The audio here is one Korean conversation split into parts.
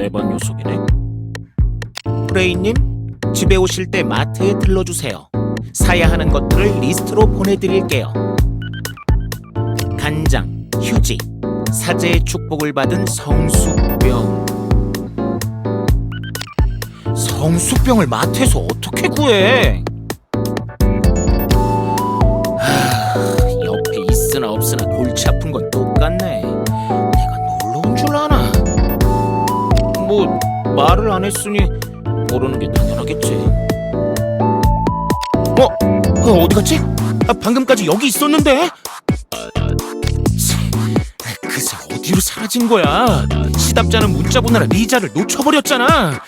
대반 녀석이네. 프레이님, 집에 오실 때 마트에 들러주세요. 사야 하는 것들을 리스트로 보내드릴게요. 간장, 휴지, 사제의 축복을 받은 성수병. 성수병을 마트에서 어떻게 구해? 뭐 말을 안 했으니 모르는 게 당연하겠지. 어? 어 어디 갔지? 아, 방금까지 여기 있었는데. 그새 어디로 사라진 거야? 시답자는 문자 보느라 리자를 놓쳐버렸잖아.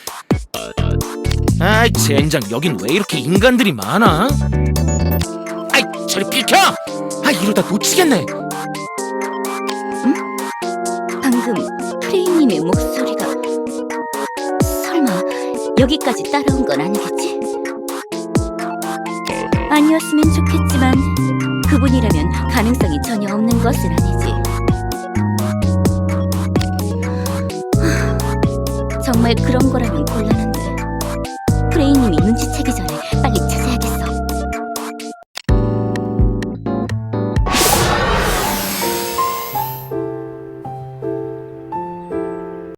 아이 젠장 여긴 왜 이렇게 인간들이 많아? 아이 저리 비켜! 아 이러다 놓치겠네. 방금 프레이님의 목소리가 여기까지 따라온 건 아니겠지? 아니었으면 좋겠지만 그분이라면 가능성이 전혀 없는 것은 아니지. 하, 정말 그런 거라면 곤란한데